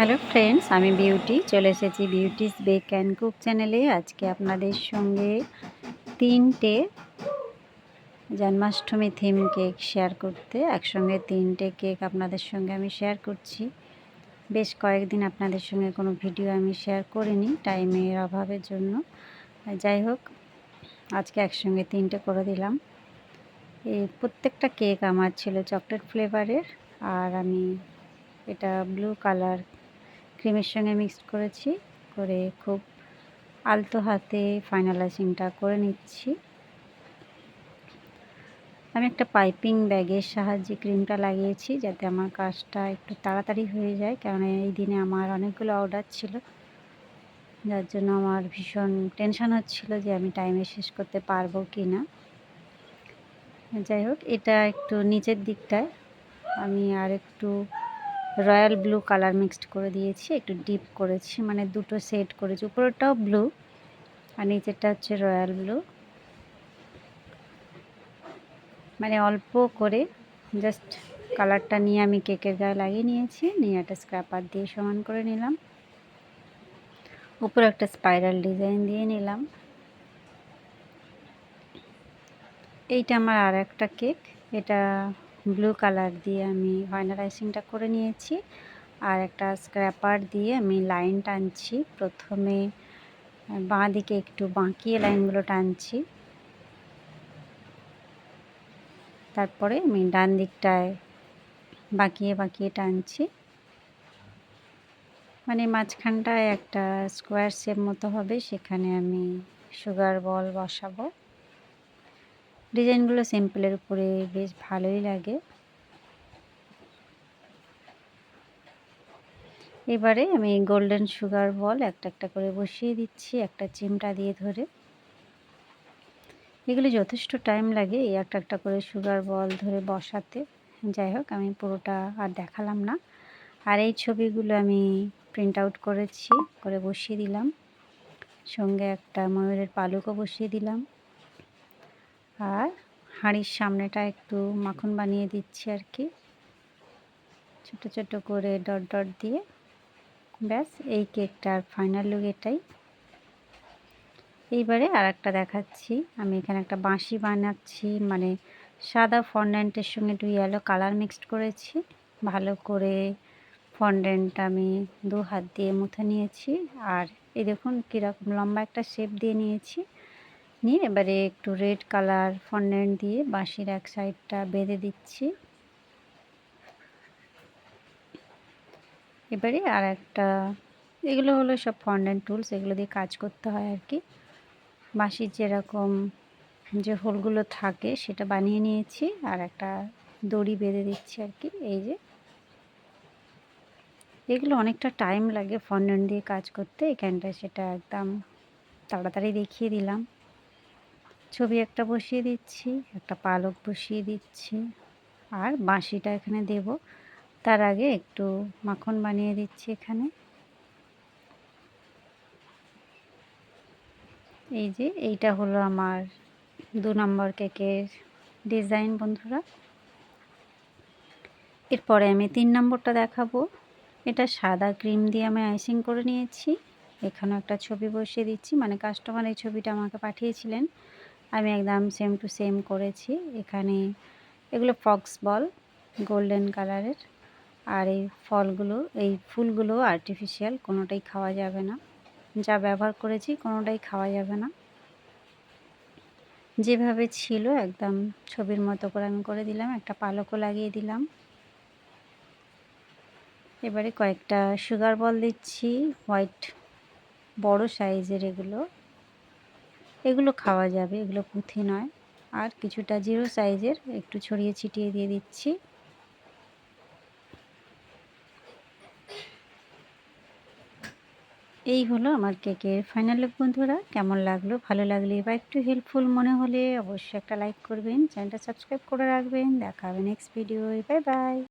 Hello friends, আমি beauty. চলে এসেছি বিউটিস বেক অ্যান্ড কুক চ্যানেলে। আজকে আপনাদের সঙ্গে তিনটে জন্মাষ্টমী থিম কেক শেয়ার করতে। একসঙ্গে তিনটে কেক আপনাদের সঙ্গে আমি শেয়ার করছি। বেশ কয়েকদিন আপনাদের সঙ্গে কোনো ভিডিও আমি শেয়ার করিনি টাইমের অভাবের জন্য। যাই হোক, আজকে একসঙ্গে তিনটে করে দিলাম। এই প্রত্যেকটা কেক আমার ছিল চকলেট ফ্লেভারের আর আমি এটা ব্লু কালার ক্রিমের সঙ্গে মিক্সড করেছি, করে খুব আলতো হাতে ফাইনালাইজিংটা করে নিচ্ছি। আমি একটা পাইপিং ব্যাগের সাহায্যে ক্রিমটা লাগিয়েছি যাতে আমার কাজটা একটু তাড়াতাড়ি হয়ে যায়, কারণ এই দিনে আমার অনেকগুলো অর্ডার ছিল। যার জন্য আমার ভীষণ টেনশান হচ্ছিল যে আমি টাইমে শেষ করতে পারব কি না যাই হোক, এটা একটু নিচের দিকটায়। আমি আর একটু রয়্যাল ব্লু কালার মিক্সড করে দিয়েছি, একটু ডিপ করেছি মানে দুটো সেট করেছি, উপরেরটাও ব্লু আর নিচেরটা হচ্ছে রয়্যাল ব্লু। মানে অল্প করে জাস্ট কালারটা নিয়ে আমি কেকের গায়ে লাগিয়ে নিয়েছি, নিয়ে একটা স্ক্র্যাপার দিয়ে সমান করে নিলাম। উপরে একটা স্পাইরাল ডিজাইন দিয়ে নিলাম। এইটা আমার আর একটা কেক, এটা ব্লু কালার দিয়ে আমি ফাইনালাইজিংটা করে নিয়েছি। আর একটা স্ক্র্যাপার দিয়ে আমি লাইন টানছি। প্রথমে বাঁ দিকে একটু বাঁকিয়ে লাইনগুলো টানছি। তারপরে আমি ডান দিকটায় বাঁকিয়ে বাঁকিয়ে টানছি। মানে মাঝখানটায় একটা স্কোয়ার শেপ মতো হবে, সেখানে আমি সুগার বল বসাবো। ডিজাইনগুলো সিম্পলের উপরে বেশ ভালোই লাগে। এবারে আমি গোল্ডেন সুগার বল একটা একটা করে বসিয়ে দিচ্ছি, একটা চিমটা দিয়ে ধরে। এগুলো যথেষ্ট টাইম লাগে এই একটা একটা করে সুগার বল ধরে বসাতে। যাই হোক, আমি পুরোটা আর দেখালাম না। আর এই ছবিগুলো আমি প্রিন্ট আউট করেছি, করে বসিয়ে দিলাম। সঙ্গে একটা ময়ূরের পালকও বসিয়ে দিলাম। আর হাঁড়ির সামনেটা একটু মাখন বানিয়ে দিচ্ছি আর কি। ছোট ছোট করে ডট ডট দিয়ে। ব্যাস, এই কেকটার ফাইনাল লুক এটাই। এইবারে আর একটা দেখাচ্ছি। আমি এখানে একটা বাঁশি বানাচ্ছি মানে সাদা ফন্ডেন্টের সঙ্গে একটু ইয়েলো কালার মিক্সড করেছি। ভালো করে ফন্ডেন্ট আমি দু হাত দিয়ে মুথে নিয়েছি। আর এই দেখুন কীরকম লম্বা একটা শেপ দিয়ে নিয়েছি। নিয়ে এবারে একটু রেড কালার ফন্ডেন্ট দিয়ে বাঁশির এক সাইডটা বেঁধে দিচ্ছি। এবারে আর একটা, এগুলো হলো সব ফন্ডেন্ট টুলস, এগুলো দিয়ে কাজ করতে হয় আর কি। বাঁশির যেরকম যে হোলগুলো থাকে সেটা বানিয়ে নিয়েছি, আর একটা দড়ি বেঁধে দিচ্ছি আর কি, এই যে। এগুলো অনেকটা টাইম লাগে ফন্ডেন্ট দিয়ে কাজ করতে এখানটায় সেটা একদম তাড়াতাড়ি দেখিয়ে দিলাম। ছবি একটা বসিয়ে দিচ্ছি, একটা পালক বসিয়ে দিচ্ছি, আর বাঁশিটা এখানে দেব। তার আগে একটু মাখন বানিয়ে দিচ্ছি এখানে। এই যে এইটা হলো আমার দু নম্বর কেকের ডিজাইন, বন্ধুরা। এরপরে আমি তিন নম্বরটা দেখাবো। এটা সাদা ক্রিম দিয়ে আমি আইসিং করে নিয়েছি। এখানে একটা ছবি বসিয়ে দিচ্ছি। মানে কাস্টমার এই ছবিটা আমাকে পাঠিয়েছিলেন। আমি একদম সেম টু সেম করেছি। এখানে এগুলো ফক্স বল গোল্ডেন কালারের আর এই ফলগুলো, এই ফুলগুলো আর্টিফিশিয়াল কোনোটাই খাওয়া যাবে না। যা ব্যবহার করেছি, কোনোটাই খাওয়া যাবে না। যেভাবে ছিল, একদম ছবির মতো করে আমি করে দিলাম। একটা পালকও লাগিয়ে দিলাম। এবারে কয়েকটা সুগার বল দিচ্ছি। হোয়াইট বড় সাইজের এগুলো। এগুলো খাওয়া যাবে, এগুলো পুঁথি নয়। আর কিছুটা জিরো সাইজের একটু ছড়িয়ে ছিটিয়ে দিয়ে দিচ্ছি। এই হলো আমার কেকের ফাইনাল লুক, বন্ধুরা। কেমন লাগল? ভালো লাগলে বা একটু হেল্পফুল মনে হলে অবশ্যই একটা লাইক করবেন। চ্যানেলটা সাবস্ক্রাইব করে রাখবেন। দেখা হবে নেক্সট ভিডিও বাই বাই